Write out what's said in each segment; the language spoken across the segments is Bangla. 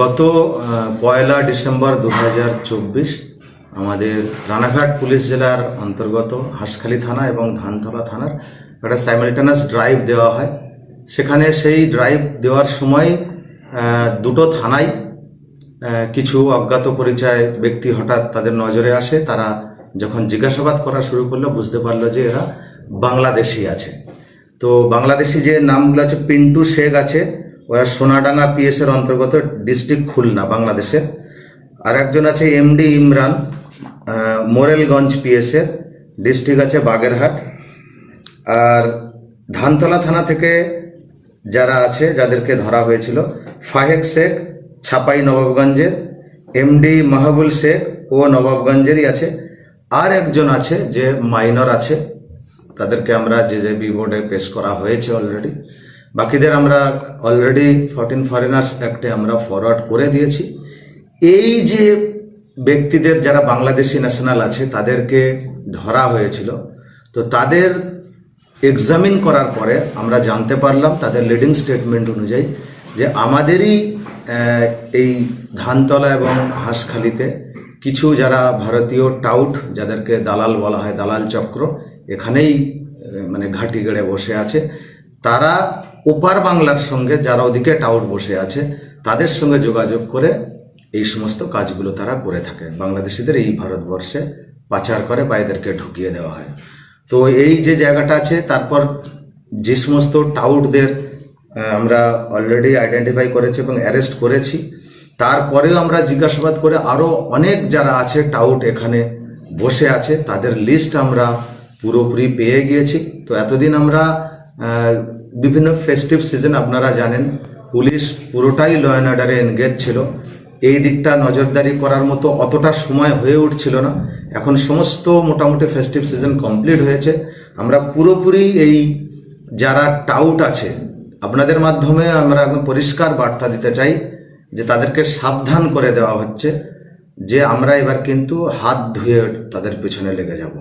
গত পয়লা ডিসেম্বর দু হাজার চব্বিশ আমাদের রানাঘাট পুলিশ জেলার অন্তর্গত হাঁসখালি থানা এবং ধানতলা থানার একটা সাইমালটেনাস ড্রাইভ দেওয়া হয়। সেখানে সেই ড্রাইভ দেওয়ার সময় দুটো থানায় কিছু অজ্ঞাত পরিচয় ব্যক্তি হঠাৎ তাদের নজরে আসে। তারা যখন জিজ্ঞাসাবাদ করা শুরু করল, বুঝতে পারল যে এরা বাংলাদেশি আছে। তো বাংলাদেশি যে নামগুলো আছে, পিন্টু শেখ আছে ওরা সোনাডাঙ্গা পিএস এর অন্তর্গত ডিস্ট্রিক্ট খুলনা, বাংলাদেশের। আর একজন আছে এমডি ইমরান মোরেলগঞ্জ পিএস এর ডিস্ট্রিক্ট আছে বাগেরহাট। আর ধানতলা থানা থেকে যারা আছে, যাদেরকে ধরা হয়েছিল ফাহেক শেখ, ছাপাই নবাবগঞ্জের এমডি মাহবুল শেখ ও নবাবগঞ্জেরই আছে। আর একজন আছে যে মাইনর আছে, তাদেরকে আমরা যে যে বি বোর্ডে পেশ করা হয়েছে অলরেডি বাকিদের আমরা অলরেডি ফরটিন ফরেনার্স অ্যাক্টে আমরা ফরওয়ার্ড করে দিয়েছি। এই যে ব্যক্তিদের যারা বাংলাদেশি ন্যাশনাল আছে, তাদেরকে ধরা হয়েছিল। তো তাদের এক্সামিন করার পরে আমরা জানতে পারলাম, তাদের লিডিং স্টেটমেন্ট অনুযায়ী যে আমাদেরই এই ধানতলা এবং হাঁসখালিতে কিছু যারা ভারতীয় টাউট যাদেরকে দালাল বলা হয়, দালাল চক্র, এখানেই মানে ঘাঁটি গেড়ে বসে আছে। তারা ওপার বাংলার সঙ্গে যারা ওদিকে টাউট বসে আছে, তাদের সঙ্গে যোগাযোগ করে এই সমস্ত কাজগুলো তারা করে থাকে বাংলাদেশিদের এই ভারতবর্ষে পাচার করে বা এদেরকে ঢুকিয়ে দেওয়া হয়। তো এই যে জায়গাটা আছে, তারপর যে সমস্ত টাউটদের আমরা অলরেডি আইডেন্টিফাই করেছি এবং অ্যারেস্ট করেছি, তারপরেও আমরা জিজ্ঞাসাবাদ করে আরও অনেক যারা আছে টাউট এখানে বসে আছে, তাদের লিস্ট আমরা পুরোপুরি পেয়ে গিয়েছি। তো এতদিন আমরা বিভিন্ন ফেস্টিভ সিজন আপনারা জানেন, পুলিশ পুরোটাই ল অ্যান্ড অর্ডারে এনগেজ ছিল। এই দিকটা নজরদারি করার মতো অতটা সময় হয়ে উঠছিল না। এখন সমস্ত মোটামুটি ফেস্টিভ সিজন কমপ্লিট হয়েছে। আমরা পুরোপুরি এই যারা টাউট আছে, আপনাদের মাধ্যমে আমরা একদম পরিষ্কার বার্তা দিতে চাই যে তাদেরকে সাবধান করে দেওয়া হচ্ছে, যে আমরা এবার কিন্তু হাত ধুয়ে তাদের পেছনে লেগে যাব।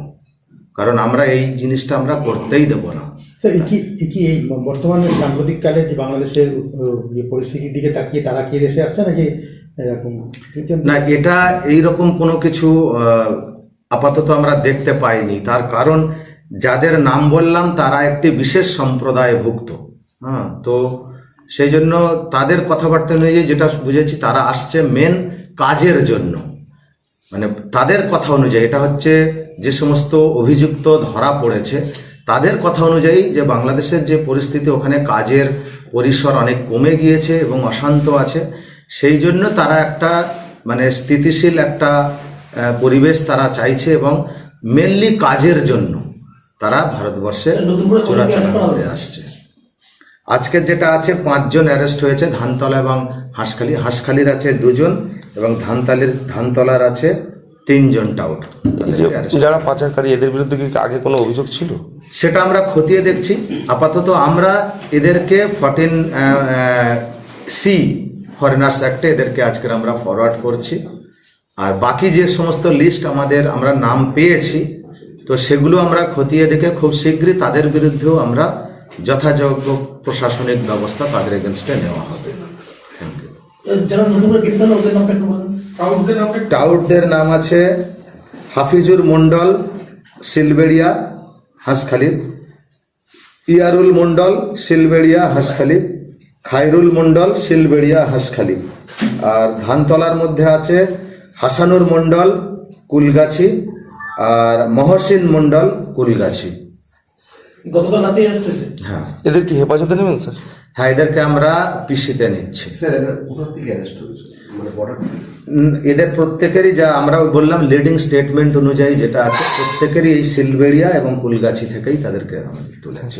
কারণ আমরা এই জিনিসটা আমরা করতেই দেব না। এ কি কি এই বর্তমানে সাম্প্রতিককালে যে বাংলাদেশের পরিস্থিতির দিকে তাকিয়ে তারা কি দেশে আসছে নাকি এরকম না, এটা এই রকম কোনো কিছু আপাতত আমরা দেখতে পাইনি। তার কারণ যাদের নাম বললাম তারা একটি বিশেষ সম্প্রদায় ভুক্ত। হ্যাঁ তো সেই জন্য তাদের কথাবার্তা অনুযায়ী যেটা বুঝেছি তারা আসছে মেন কাজের জন্য। মানে তাদের কথা অনুযায়ী, এটা হচ্ছে যে সমস্ত অভিযুক্ত ধরা পড়েছে। তাদের কথা অনুযায়ী যে বাংলাদেশের যে পরিস্থিতি ওখানে কাজের পরিসর অনেক কমে গিয়েছে এবং অশান্ত আছে সেই জন্য তারা একটা মানে স্থিতিশীল একটা পরিবেশ তারা চাইছে এবং মেনলি কাজের জন্য তারা ভারতবর্ষে চোরাচালান করে আসছে। আজকের যেটা আছে পাঁচজন অ্যারেস্ট হয়েছে ধানতলা এবং হাঁসখালি। হাঁসখালির আছে দুজন এবং ধানতালির ধানতলার আছে তিনজন যে যারা পাচারকারী এদের বিরুদ্ধে কি আগে কোনো অভিযোগ ছিল? সেটা আমরা খতিয়ে দেখছি। আপাতত আমরা এদেরকে ফর্টিন সি ফরেনার্স অ্যাক্টে এদেরকে আজকের আমরা ফরওয়ার্ড করছি। আর বাকি যে সমস্ত লিস্ট আমাদের আমরা নাম পেয়েছি তো সেগুলো আমরা খতিয়ে দেখে খুব শীঘ্রই তাদের বিরুদ্ধেও আমরা যথাযোগ্য প্রশাসনিক ব্যবস্থা তাদের এগেনস্টে নেওয়া হবে। থ্যাংক ইউ টাউটদের নাম আছে হাফিজুর মণ্ডল সিলবেড়িয়া হাঁসখালি ইয়ারুল মণ্ডল সিলবেড়িয়া হাঁসখালি খায়রুল মণ্ডল সিলবেড়িয়া হাঁসখালি আর ধানতলার মধ্যে আছে হাসানুর মণ্ডল কুলগাছি। আর মহসিন মণ্ডল কুলগাছি। গতকাল রাতে হ্যাঁ। এদের কি হেফাজতে নেবেন স্যার? হ্যাঁ এদেরকে আমরা পিসিতে নিচ্ছি। স্যার এবার কোথা থেকে অ্যারেস্ট হয়েছে এদের প্রত্যেকেরই যা আমরা বললাম লিডিং স্টেটমেন্ট অনুযায়ী যেটা আছে প্রত্যেকেরই এই সিলবেড়িয়া এবং কুলগাছি থেকেই তাদেরকে আমাদের তুলেছি।